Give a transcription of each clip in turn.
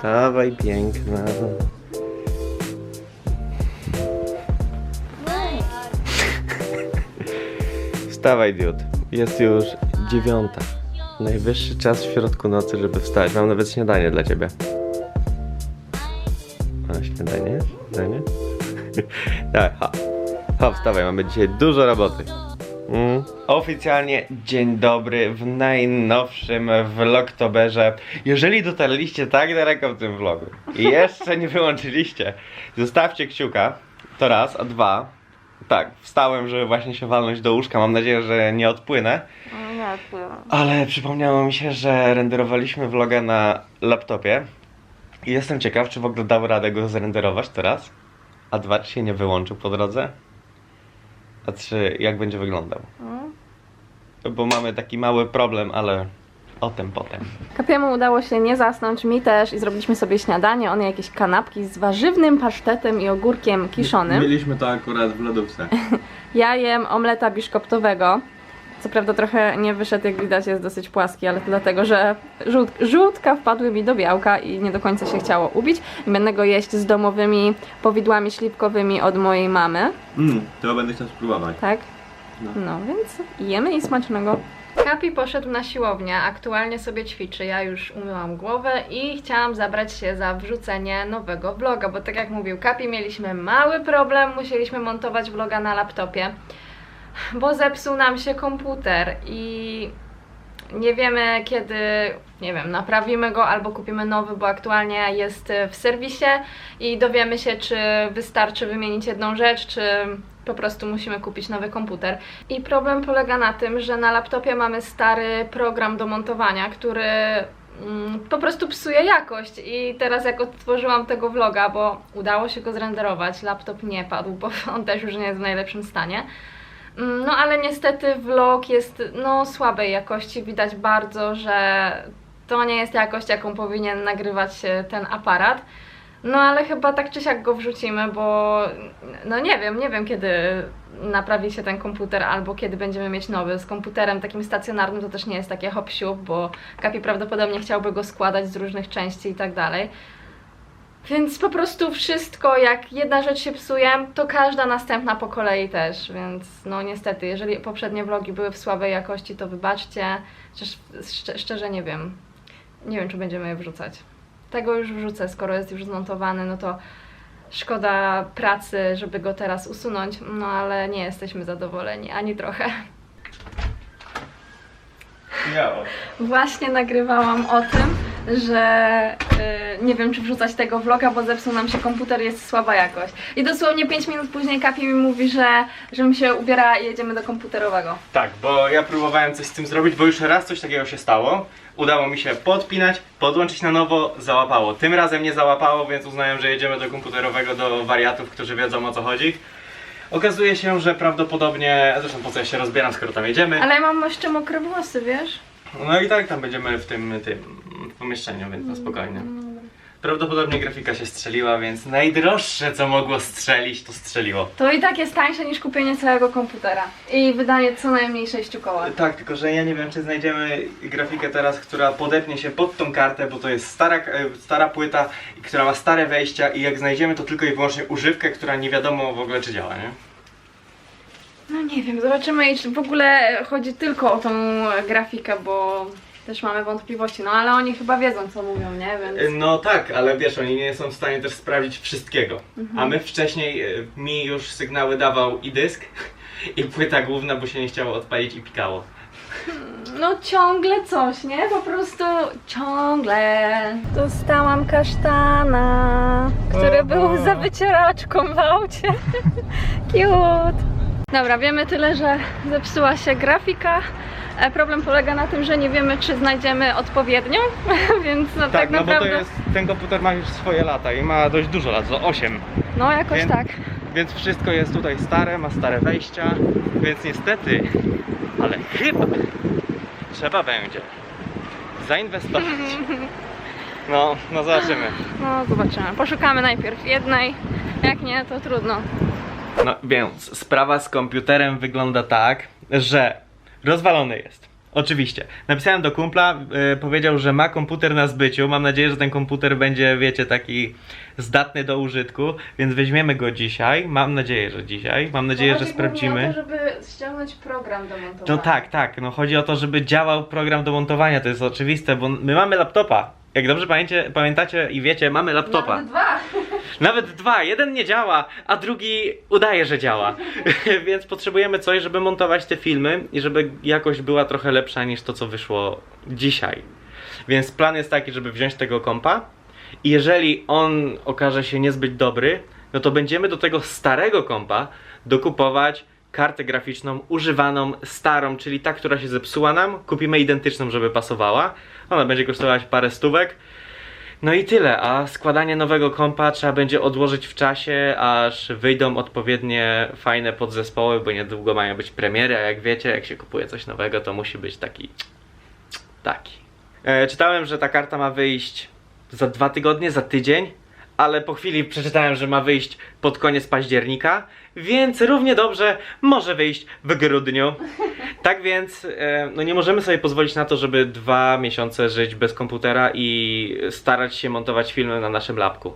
Wstawaj, piękna. Wstawaj, diod. Jest już dziewiąta. Najwyższy czas w środku nocy, żeby wstać. Mam nawet śniadanie dla ciebie. A, śniadanie? Śniadanie? tak, ha. Ha, wstawaj, mamy dzisiaj dużo roboty. Mm. Oficjalnie dzień dobry w najnowszym vlogtoberze. Jeżeli dotarliście tak daleko w tym vlogu i jeszcze nie wyłączyliście, zostawcie kciuka. To raz, a dwa. Tak, wstałem, żeby właśnie się walnąć do łóżka. Mam nadzieję, że nie odpłynę. Nie, odpływam. Ale przypomniało mi się, że renderowaliśmy vloga na laptopie. I jestem ciekaw, czy w ogóle dał radę go zrenderować teraz. A dwa, czy się nie wyłączył po drodze. A trzy, jak będzie wyglądał. Mm. Bo mamy taki mały problem, ale o tym potem. Kapiemu udało się nie zasnąć, mi też i zrobiliśmy sobie śniadanie. On je jakieś kanapki z warzywnym pasztetem i ogórkiem kiszonym. Mieliśmy to akurat w lodówce. Ja jem omleta biszkoptowego. Co prawda trochę nie wyszedł, jak widać jest dosyć płaski, ale to dlatego, że żółt, żółtka wpadły mi do białka i nie do końca się chciało ubić. I będę go jeść z domowymi powidłami śliwkowymi od mojej mamy, Mm, to będę chciał spróbować. tak? No. No więc jemy i smacznego. Kapi poszedł na siłownię, aktualnie sobie ćwiczy, ja już umyłam głowę i chciałam zabrać się za wrzucenie nowego vloga, bo tak jak mówił Kapi, mieliśmy mały problem, musieliśmy montować vloga na laptopie, bo zepsuł nam się komputer i nie wiemy kiedy, nie wiem, naprawimy go albo kupimy nowy, bo aktualnie jest w serwisie i dowiemy się, czy wystarczy wymienić jedną rzecz, czy po prostu musimy kupić nowy komputer. I problem polega na tym, że na laptopie mamy stary program do montowania, który mm, po prostu psuje jakość. I teraz jak odtworzyłam tego vloga, bo udało się go zrenderować, laptop nie padł, bo on też już nie jest w najlepszym stanie. Mm, No ale niestety vlog jest no słabej jakości, widać bardzo, że to nie jest jakość, jaką powinien nagrywać ten aparat. No ale chyba tak czy siak go wrzucimy, bo no nie wiem, nie wiem kiedy naprawi się ten komputer albo kiedy będziemy mieć nowy. Z komputerem takim stacjonarnym to też nie jest takie hop bo Kapi prawdopodobnie chciałby go składać z różnych części i tak dalej. Więc po prostu wszystko, jak jedna rzecz się psuje, to każda następna po kolei też, więc no niestety, jeżeli poprzednie vlogi były w słabej jakości, to wybaczcie, chociaż szcz- szczerze nie wiem, nie wiem czy będziemy je wrzucać. Tego już wrzucę, skoro jest już zmontowany, no to szkoda pracy, żeby go teraz usunąć, no ale nie jesteśmy zadowoleni, ani trochę. Ja. Właśnie nagrywałam o tym, że y, nie wiem czy wrzucać tego vloga, bo zepsuł nam się komputer, jest słaba jakość. I dosłownie 5 minut później Kapi mi mówi, że żebym się ubierała i jedziemy do komputerowego. Tak, bo ja próbowałem coś z tym zrobić, bo już raz coś takiego się stało. Udało mi się podpinać, podłączyć na nowo, załapało. Tym razem nie załapało, więc uznałem, że jedziemy do komputerowego, do wariatów, którzy wiedzą o co chodzi. Okazuje się, że prawdopodobnie, zresztą po co ja się rozbieram, skoro tam jedziemy. Ale ja mam jeszcze mokre włosy, wiesz? No i tak tam będziemy w tym, tym pomieszczeniu, więc na spokojnie. Prawdopodobnie grafika się strzeliła, więc najdroższe co mogło strzelić, to strzeliło. To i tak jest tańsze niż kupienie całego komputera. I wydanie co najmniej 6 koła. Tak, tylko że ja nie wiem, czy znajdziemy grafikę teraz, która podepnie się pod tą kartę, bo to jest stara, e, stara płyta, która ma stare wejścia i jak znajdziemy to tylko i wyłącznie używkę, która nie wiadomo w ogóle czy działa, nie? No nie wiem, zobaczymy czy w ogóle chodzi tylko o tą grafikę, bo też mamy wątpliwości. No ale oni chyba wiedzą co mówią, nie? E, Więc... No tak, ale wiesz, oni nie są w stanie też sprawdzić wszystkiego. A my wcześniej, e, mi już sygnały dawał i dysk, i płyta główna, bo się nie chciało odpalić i pikało. No ciągle coś, nie? Po prostu ciągle. Dostałam kasztana, który był za wycieraczką w aucie. Cute. Dobra, wiemy tyle, że zepsuła się grafika. E, Problem polega na tym, że nie wiemy, czy znajdziemy odpowiednią, więc no, tak, Tak, no naprawdę. bo to jest, ten komputer ma już swoje lata i ma dość dużo lat, zo 8. No jakoś Więc- tak. Więc wszystko jest tutaj stare, ma stare wejścia, więc niestety, ale chyba trzeba będzie zainwestować. No, no zobaczymy. No zobaczymy. Poszukamy najpierw jednej. Jak nie, to trudno. No więc sprawa z komputerem wygląda tak, że rozwalony jest. Oczywiście. Napisałem do kumpla, e, powiedział, że ma komputer na zbyciu. Mam nadzieję, że ten komputer będzie, wiecie, taki zdatny do użytku, więc weźmiemy go dzisiaj. Mam nadzieję, że dzisiaj. Mam nadzieję, że sprawdzimy. o to, żeby ściągnąć program do montowania. No tak, tak. No chodzi o to, żeby działał program do montowania. To jest oczywiste, bo my mamy laptopa. Jak dobrze pamiętacie, pamiętacie i wiecie, mamy laptopa. Nawet dwa. Nawet dwa. Jeden nie działa, a drugi udaje, że działa. Więc potrzebujemy coś, żeby montować te filmy i żeby jakość była trochę lepsza niż to, co wyszło dzisiaj. Więc plan jest taki, żeby wziąć tego kompa i jeżeli on okaże się niezbyt dobry, no to będziemy do tego starego kompa dokupować kartę graficzną używaną, starą, czyli ta, która się zepsuła nam. Kupimy identyczną, żeby pasowała. Ona będzie kosztować parę stówek. No i tyle, a składanie nowego kompa trzeba będzie odłożyć w czasie, aż wyjdą odpowiednie fajne podzespoły, bo niedługo mają być premiery, a jak wiecie, jak się kupuje coś nowego, to musi być taki taki. E, czytałem, że ta karta ma wyjść za dwa tygodnie, za tydzień, ale po chwili przeczytałem, że ma wyjść pod koniec października, więc równie dobrze może wyjść w grudniu. Tak więc, e, no nie możemy sobie pozwolić na to, żeby dwa miesiące żyć bez komputera i starać się montować filmy na naszym lapku.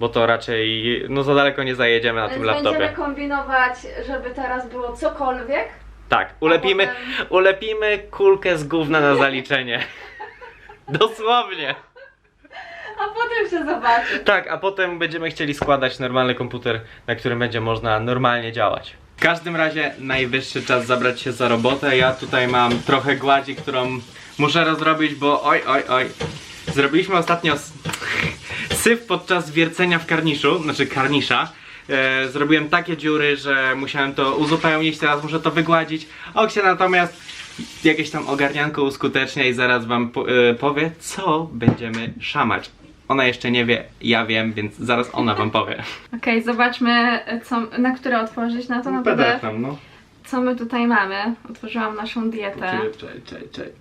Bo to raczej, no za daleko nie zajedziemy na Więc tym laptopie. będziemy kombinować, żeby teraz było cokolwiek. Tak, ulepimy, potem- ulepimy kulkę z gówna na zaliczenie. Dosłownie. A potem się zobaczy. Tak, a potem będziemy chcieli składać normalny komputer, na którym będzie można normalnie działać. W każdym razie najwyższy czas zabrać się za robotę. Ja tutaj mam trochę gładzi, którą muszę rozrobić, bo oj, oj, oj. Zrobiliśmy ostatnio syf podczas wiercenia w karniszu, znaczy karnisza. E, zrobiłem takie dziury, że musiałem to uzupełnić, teraz muszę to wygładzić. Oksia natomiast jakieś tam ogarnianko uskutecznia i zaraz wam e, powie, co będziemy szamać. Ona jeszcze nie wie, ja wiem, więc zaraz ona wam powie. Okej, zobaczmy, co, na które otworzyć. Na to na PDF. tam, no. Co my tutaj mamy? Otworzyłam naszą dietę. Czekaj, czekaj, czekaj, czekaj.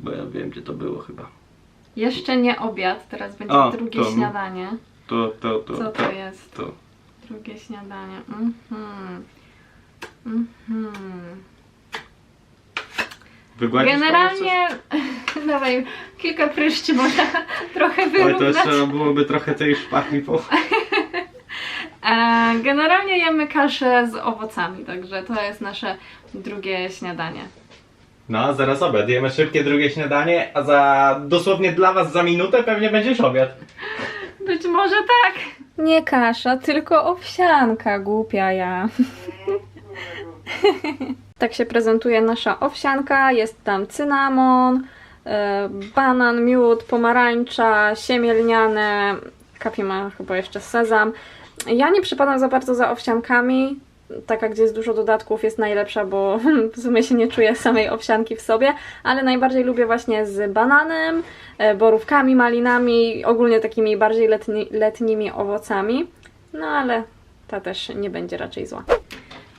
Bo ja wiem, gdzie to było chyba. Jeszcze nie obiad, teraz będzie O, drugie to- śniadanie. To, to, to, Co to jest? to. Drugie śniadanie. Mhm. Mhm. Wygładzisz Generalnie, dawaj, kilka pryszczy można trochę coś? Oj, to wyrównać. trzeba byłoby trochę tej szpachli po... E, generalnie jemy kaszę z owocami, także to jest nasze drugie śniadanie. No, zaraz obiad. Jemy szybkie drugie śniadanie, a za dosłownie dla was za minutę pewnie będziesz obiad. Być może tak. Nie kasza, tylko owsianka, głupia ja. tak się prezentuje nasza owsianka. Jest tam cynamon, banan, miód, pomarańcza, siemię lniane. Kapi ma chyba jeszcze sezam. Ja nie przypadam za bardzo za owsiankami. Taka, gdzie jest dużo dodatków, jest najlepsza, bo w sumie się nie czuję samej owsianki w sobie, ale najbardziej lubię właśnie z bananem, e, borówkami, malinami, ogólnie takimi bardziej letni, letnimi owocami. No ale ta też nie będzie raczej zła.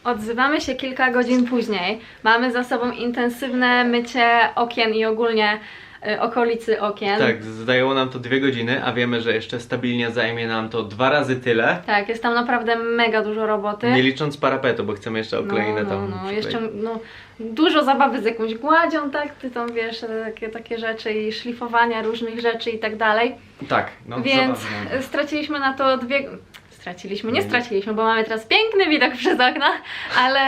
Odzywamy się kilka godzin później. Mamy za sobą intensywne mycie okien i ogólnie y, okolicy okien. Tak, zajęło nam to dwie godziny, a wiemy, że jeszcze stabilnie zajmie nam to dwa razy tyle. Tak, jest tam naprawdę mega dużo roboty. Nie licząc parapetu, bo chcemy jeszcze okleinę no, tam no, no. jeszcze no, dużo zabawy z jakąś gładzią, tak? Ty tam wiesz, takie, takie rzeczy i szlifowania różnych rzeczy i tak dalej. Tak, no Więc zabawne. straciliśmy na to dwie. Straciliśmy, nie No. straciliśmy, bo mamy teraz piękny widok przez okna, ale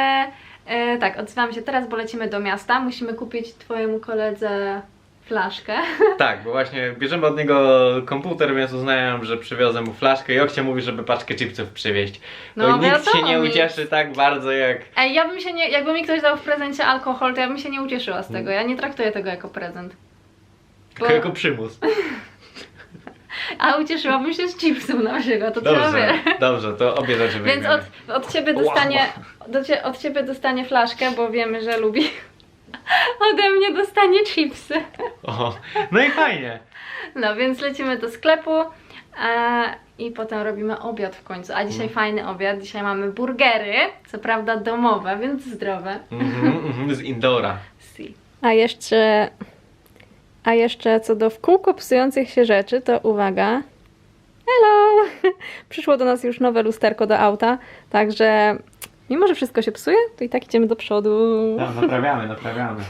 e, tak, odzywamy się teraz, bo lecimy do miasta. Musimy kupić Twojemu koledze flaszkę. Tak, bo właśnie bierzemy od niego komputer, więc uznałem, że przywiozę mu flaszkę i Okcia mówi, żeby paczkę chipsów przywieźć. No, No, nikt się nie ucieszy tak bardzo jak... Ej, ja bym się nie, jakby mi ktoś dał w prezencie alkohol, to ja bym się nie ucieszyła z tego. Ja nie traktuję tego jako prezent. Bo- Tylko jako przymus. A ucieszyłabym się z chipsów na przykład, to trzeba Dobrze, wie. dobrze, to obie rzeczy Więc od, od ciebie dostanie, cie, od ciebie dostanie flaszkę, bo wiemy, że lubi. Ode mnie dostanie chipsy. O, no i fajnie. No więc lecimy do sklepu e, i potem robimy obiad w końcu. A dzisiaj fajny obiad. Dzisiaj mamy burgery, co prawda domowe, więc zdrowe. Mhm, mhm, z Indora. Si. A jeszcze, a jeszcze co do w kółko psujących się rzeczy, to uwaga. Hello! Przyszło do nas już nowe lusterko do auta, także mimo, że wszystko się psuje, to i tak idziemy do przodu. Tam, naprawiamy, naprawiamy.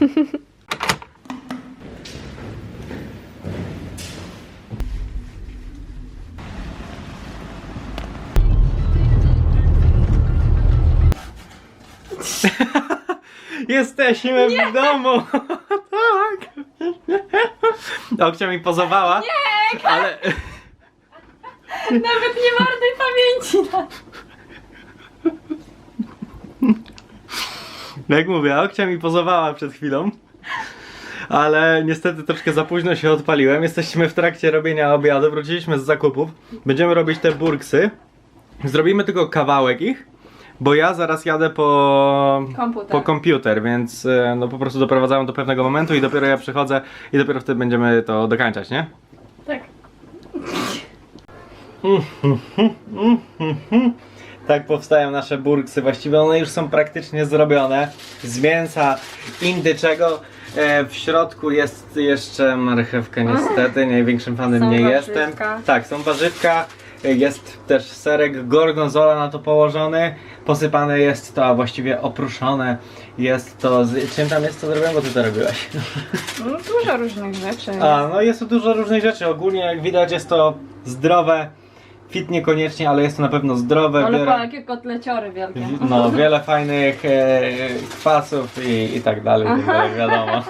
Jesteśmy w domu! tak! Okcia mi pozowała. Nie! Ale. Nawet nie marnuj pamięci na Jak mówię, Okcia mi pozowała przed chwilą. Ale niestety troszkę za późno się odpaliłem. Jesteśmy w trakcie robienia obiadu. Wróciliśmy z zakupów. Będziemy robić te burksy. Zrobimy tylko kawałek ich, bo ja zaraz jadę po komputer. po komputer, więc e, no po prostu doprowadzałem do pewnego momentu i dopiero ja przychodzę i dopiero wtedy będziemy to dokańczać, nie? Tak. Tak powstają nasze burksy. Właściwie one już są praktycznie zrobione z mięsa indyczego. E, w środku jest jeszcze marchewka niestety, największym fanem Są nie warzywka. jestem. Tak, są warzywka, jest też serek gorgonzola na to położony, posypane jest to, a właściwie opruszone jest to, z, czym tam jest to zrobione, bo ty to robiłaś. No, dużo różnych rzeczy. A, no jest tu dużo różnych rzeczy. Ogólnie jak widać jest to zdrowe. Fit niekoniecznie, ale jest to na pewno zdrowe. Ale wiele, jakie kotleciory wielkie. no, wiele fajnych e, kwasów i, i tak dalej, tak dalej, wiadomo.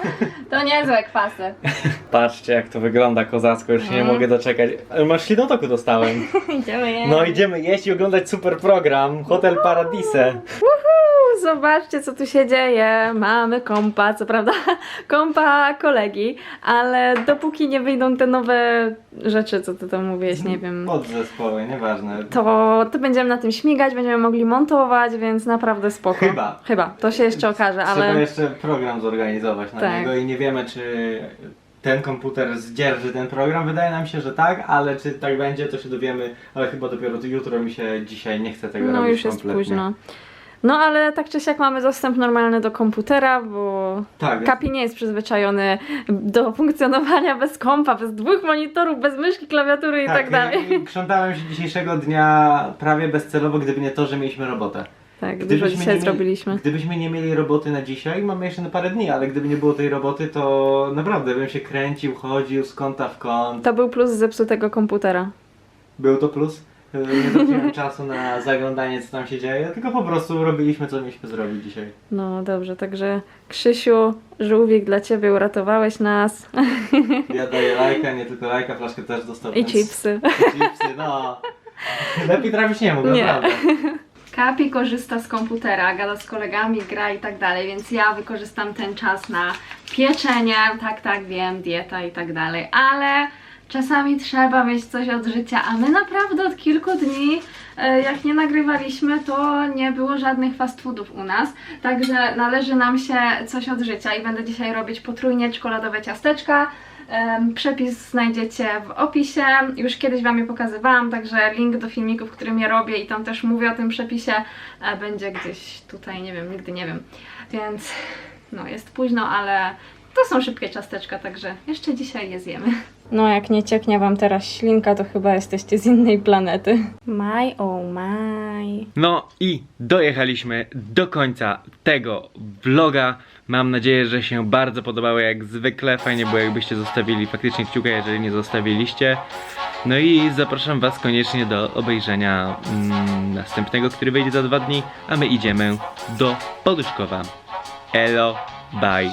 To niezłe kwasy. Patrzcie jak to wygląda kozacko, już się nie Mm. mogę doczekać. Ale Masz ślinotoku dostałem. Idziemy je. No idziemy jeść i oglądać super program Hotel Paradise. Uhu, zobaczcie co tu się dzieje. Mamy kompa, co prawda kompa kolegi, ale dopóki nie wyjdą te nowe rzeczy, co ty tam mówiłeś, nie wiem. Podzespoły, nieważne. To, to będziemy na tym śmigać, będziemy mogli montować, więc naprawdę spoko. Chyba. Chyba, to się jeszcze okaże, Trzeba ale jeszcze program zorganizować na Tak. niego i nie wiemy czy ten komputer zdzierży ten program. Wydaje nam się, że tak, ale czy tak będzie to się dowiemy, ale chyba dopiero jutro mi się dzisiaj nie chce tego no robić już jest kompletnie. późno. No ale tak czy siak mamy dostęp normalny do komputera, bo Tak, Kapi nie jest przyzwyczajony do funkcjonowania bez kompa, bez dwóch monitorów, bez myszki, klawiatury i tak, dalej. i Krzątałem się dzisiejszego dnia prawie bezcelowo, gdyby nie to, że mieliśmy robotę. Tak, dużo Gdybyśmy dzisiaj nie mieli- zrobiliśmy. Gdybyśmy nie mieli roboty na dzisiaj, mamy jeszcze na parę dni, ale gdyby nie było tej roboty, to naprawdę bym się kręcił, chodził z kąta w kąt. To był plus zepsutego komputera. Był to plus. Yy, Nie traciłem czasu na zaglądanie, co tam się dzieje, tylko po prostu robiliśmy, co mieliśmy zrobić dzisiaj. No dobrze, także Krzysiu, żółwik dla ciebie, uratowałeś nas. Ja daję lajka, nie tylko lajka, flaszkę też dostał. I chipsy. I chipsy, no. Lepiej trafić nie mógł, Nie. naprawdę. Kapi korzysta z komputera, gada z kolegami, gra i tak dalej, więc ja wykorzystam ten czas na pieczenie, tak, tak, wiem, dieta i tak dalej, ale czasami trzeba mieć coś od życia, a my naprawdę od kilku dni, e, jak nie nagrywaliśmy, to nie było żadnych fast foodów u nas, także należy nam się coś od życia i będę dzisiaj robić potrójnie czekoladowe ciasteczka, Przepis znajdziecie w opisie. Już kiedyś Wam je pokazywałam, także link do filmików, w którym je robię i tam też mówię o tym przepisie, e, będzie gdzieś tutaj, nie wiem, nigdy nie wiem. Więc no, jest późno, ale to są szybkie ciasteczka, także jeszcze dzisiaj je zjemy. No, jak nie cieknie Wam teraz ślinka, to chyba jesteście z innej planety. My oh my. No i dojechaliśmy do końca tego vloga. Mam nadzieję, że się bardzo podobało jak zwykle. Fajnie było jakbyście zostawili faktycznie kciuka, jeżeli nie zostawiliście. No i zapraszam Was koniecznie do obejrzenia mm, następnego, który wyjdzie za dwa dni, a my idziemy do Poduszkowa. Elo, bye.